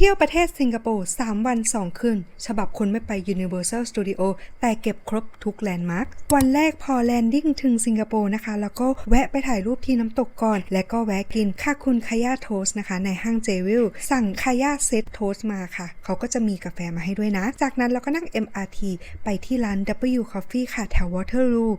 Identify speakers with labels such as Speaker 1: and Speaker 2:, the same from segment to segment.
Speaker 1: เที่ยวประเทศสิงคโปร์ 3 วัน 2 คืน ฉบับคนไม่ไป Universal Studio แต่เก็บครบทุกแลนด์มาร์ค วันแรกพอแลนดิ้งถึงสิงคโปร์นะคะ แล้วก็แวะไปถ่ายรูปที่น้ำตกก่อน และก็แวะกินค่าคุณคายาโทสนะคะ ในห้างเจวิลสั่งคายาเซตโทสมาค่ะ เขาก็จะมีกาแฟมาให้ด้วยนะ จากนั้นเราก็นั่ง MRT ไปที่ร้าน W Coffee ค่ะแถว Waterloo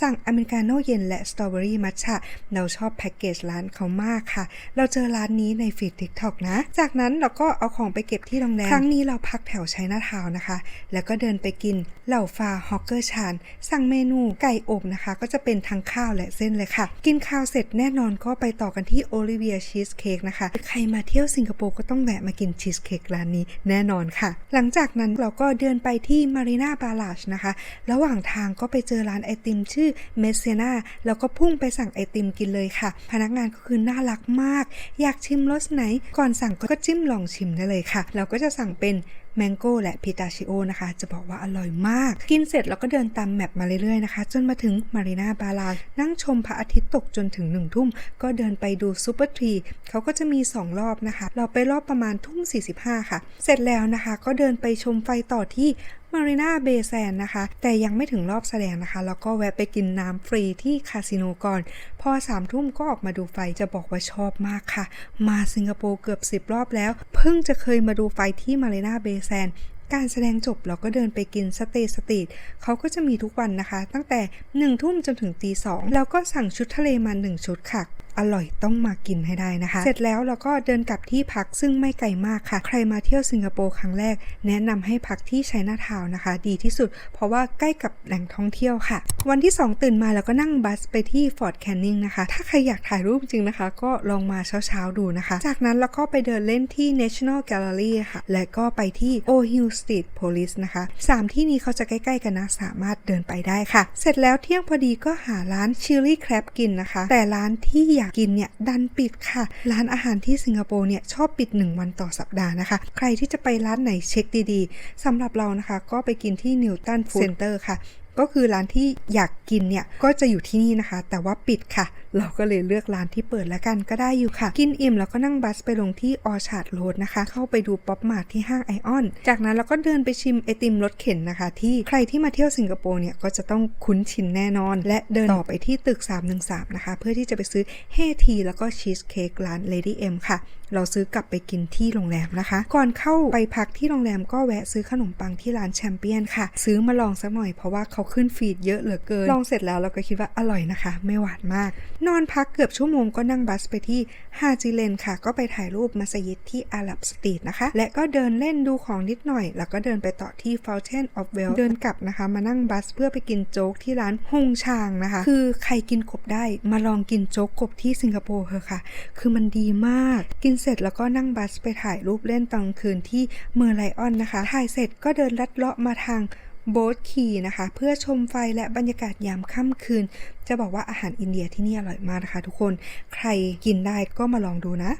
Speaker 1: สั่งอเมริกาโน่เย็นและสตรอเบอรี่มัทฉะเราชอบแพ็กเกจร้านเขามากค่ะ เราเจอร้านนี้ในฟีด TikTok นะ จากนั้นเราก็เอาของไปเก็บที่โรงแรม ครั้งนี้เราพักแถวชัยนาทาวน์นะคะ แล้วก็เดินไปกินเหล่าฟาฮอกเกอร์ชาน สั่งเมนูไก่อบนะคะ ก็จะเป็นทั้งข้าวและเส้นเลยค่ะ กินข้าวเสร็จแน่นอนก็ไปต่อกันที่โอลิเวียชีสเค้กนะคะ ใครมาเที่ยวสิงคโปร์ก็ต้องแวะมากินชีสเค้กร้านนี้แน่นอนค่ะ หลังจากนั้นเราก็เดินไปที่มารีนาบาลาชนะคะ ระหว่างทางก็ไปเจอร้านไอติมชื่อเมสเซนาแล้วก็พุ่งไปสั่งไอติมกินเลยค่ะ พนักงานก็คือน่ารักมาก อยากชิมรสไหน ก่อนสั่งก็จิ้มลองชิมได้เลยค่ะ เราก็จะสั่งเป็นแมงโก้และพิตาชิโอนะคะ จะบอกว่าอร่อยมาก กินเสร็จเราก็เดินตามแมปมาเรื่อยๆนะคะ จนมาถึงมารีนาบาลานั่งชมพระอาทิตย์ตกจนถึงหนึ่งทุ่ม ก็เดินไปดูซูเปอร์ทรีเขาก็จะมี 2 รอบนะคะ เราไปรอบประมาณทุ่ม 45 ค่ะ เสร็จแล้วนะคะ ก็เดินไปชมไฟต่อที่ มารีนาเบแซนนะคะ แต่ยังไม่ถึงรอบแสดงนะคะ แล้วก็แวะไปกินน้ำฟรีที่คาสิโนก่อน พอสามทุ่มก็ออกมาดูไฟจะบอกว่าชอบมากค่ะ มาสิงคโปร์เกือบ 10 รอบแล้ว เพิ่งจะเคยมาดูไฟที่มารีนาเบแซนการแสดงจบเราก็เดินไปกินสเตสตีทเขาก็จะมีทุกวันนะคะ ตั้งแต่1นึ่ทุ่มจนถึงตีสองแล้วก็สั่งชุดทะเลมา1ชุดค่ะ อร่อยต้องมากินให้ได้นะคะ เสร็จแล้วเราก็เดินกลับที่พักซึ่งไม่ไกลมากค่ะ ใครมาเที่ยวสิงคโปร์ครั้งแรก แนะนำให้พักที่ไชน่าทาวน์นะคะ ดีที่สุด เพราะว่าใกล้กับแหล่งท่องเที่ยวค่ะ วันที่ 2 ตื่นมาแล้วก็นั่งบัสไปที่ฟอร์ดแคนนิงนะคะ ถ้าใครอยากถ่ายรูปจริงนะคะ ก็ลองมาเช้าๆดูนะคะ จากนั้นเราก็ไปเดินเล่นที่ National Gallery ค่ะ และก็ไปที่ O'Hill Street Police นะคะสามที่นี้เขาจะใกล้ๆกันนะสามารถเดินไปได้ค่ะ เสร็จแล้วเที่ยงพอดีก็หาร้าน Chili Crab กินนะคะ แต่ร้านที่อยากกินเนี่ยดันปิดค่ะ ร้านอาหารที่สิงคโปร์เนี่ยชอบปิด 1 วันต่อสัปดาห์นะคะ ใครที่จะไปร้านไหนเช็คดีๆสำหรับเรานะคะ ก็ไปกินที่นิวตันฟู้ดเซ็นเตอร์ค่ะ ก็คือร้านที่อยากกินเนี่ยก็จะอยู่ที่นี่นะคะ แต่ว่าปิดค่ะ เราก็เลยเลือกร้านที่เปิดแล้วกันก็ได้อยู่ค่ะ กินอิ่มแล้วก็นั่งบัสไปลงที่ออชาร์ดโรดนะคะ เข้าไปดูป๊อปมาร์ทที่ห้างไอออน จากนั้นเราก็เดินไปชิมไอติมรถเข็นนะคะ ที่ใครที่มาเที่ยวสิงคโปร์เนี่ยก็จะต้องคุ้นชินแน่นอน และเดินต่อไปที่ตึก 313 นะคะ เพื่อที่จะไปซื้อเฮทีแล้วก็ชีสเค้กร้าน Lady M ค่ะ เราซื้อกลับไปกินที่โรงแรมนะคะ ก่อนเข้าไปพักที่โรงแรมก็แวะซื้อขนมปังที่ร้านแชมเปี้ยนค่ะ ซื้อมาลองสักหน่อยเพราะว่าเขาขึ้นฟีดเยอะเหลือเกิน ลองเสร็จแล้วเราก็คิดว่าอร่อยนะคะ ไม่หวานมาก นอนพักเกือบชั่วโมงก็นั่งบัสไปที่ฮาจิเลนค่ะ ก็ไปถ่ายรูปมัสยิดที่อาหรับสตรีทนะคะ และก็เดินเล่นดูของนิดหน่อย แล้วก็เดินไปต่อที่ Fountain of Well เดินกลับนะคะ มานั่งบัสเพื่อไปกินโจ๊กที่ร้านฮงชางนะคะ คือใครกินกบได้มาลองกินโจ๊กกบที่สิงคโปร์เถอะค่ะ คือมันดีมาก กินเสร็จแล้วก็นั่งบัสไปถ่ายรูปเล่นตอนคืนที่เมอร์ไลออนนะคะ ถ่ายเสร็จก็เดินลัดเลาะมาทางโบ๊ทคีนะคะ เพื่อชมไฟและบรรยากาศยามค่ำคืน จะบอกว่าอาหารอินเดียที่นี่อร่อยมากนะคะ ทุกคน ใครกินได้ก็มาลองดูนะ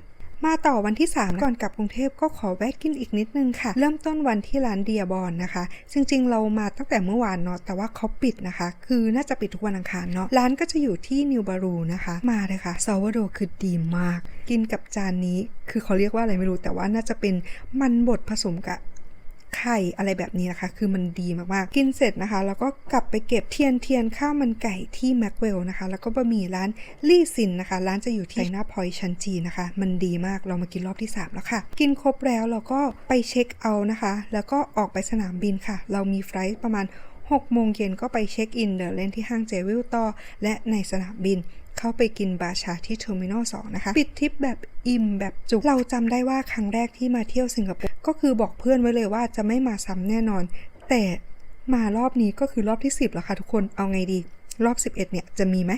Speaker 1: มาต่อวันที่ 3 ก่อนกลับกรุงเทพก็ขอแวะกินอีกนิดนึงค่ะ เริ่มต้นวันที่ร้านเดียบอนนะคะ จริงๆ เรามาตั้งแต่เมื่อวานเนาะแต่ว่าเขาปิดนะคะ คือน่าจะปิดทุกวันอังคารเนาะร้านก็จะอยู่ที่นิวบารูนะคะ มาเลยค่ะซาวโดคือดีมาก กินกับจานนี้ คือเขาเรียกว่าอะไรไม่รู้แต่ว่าน่าจะเป็นมันบดผสมกับ ไข่อะไรแบบนี้นะคะ คือมันดีมากๆ กินเสร็จนะคะ แล้วก็กลับไปเก็บเทียนเทียนข้าวมันไก่ที่แม็กเวลนะคะ แล้วก็บะหมี่ร้านลี่ซินนะคะ ร้านจะอยู่ที่หน้าพอยชันจีนะคะ มันดีมาก เรามากินรอบที่ 3 แล้วค่ะ กินครบแล้วเราก็ไปเช็คเอานะคะ แล้วก็ออกไปสนามบินค่ะ เรามีไฟล์ประมาณ 6 โมงเย็นก็ไปเช็คอินเดินเล่นที่ห้างเจวิลต่อ และในสนามบินเข้าไปกินบาชาที่เทอร์มินอล2นะคะ ปิดทริปแบบอิ่มแบบจุก เราจำได้ว่าครั้งแรกที่มาเที่ยวสิงคโปร์ก็คือบอกเพื่อนไว้เลยว่าจะไม่มาซ้ำแน่นอน แต่มารอบนี้ก็คือรอบที่ 10 แล้วค่ะทุกคนเอาไงดี รอบ 11 เนี่ยจะมีไหม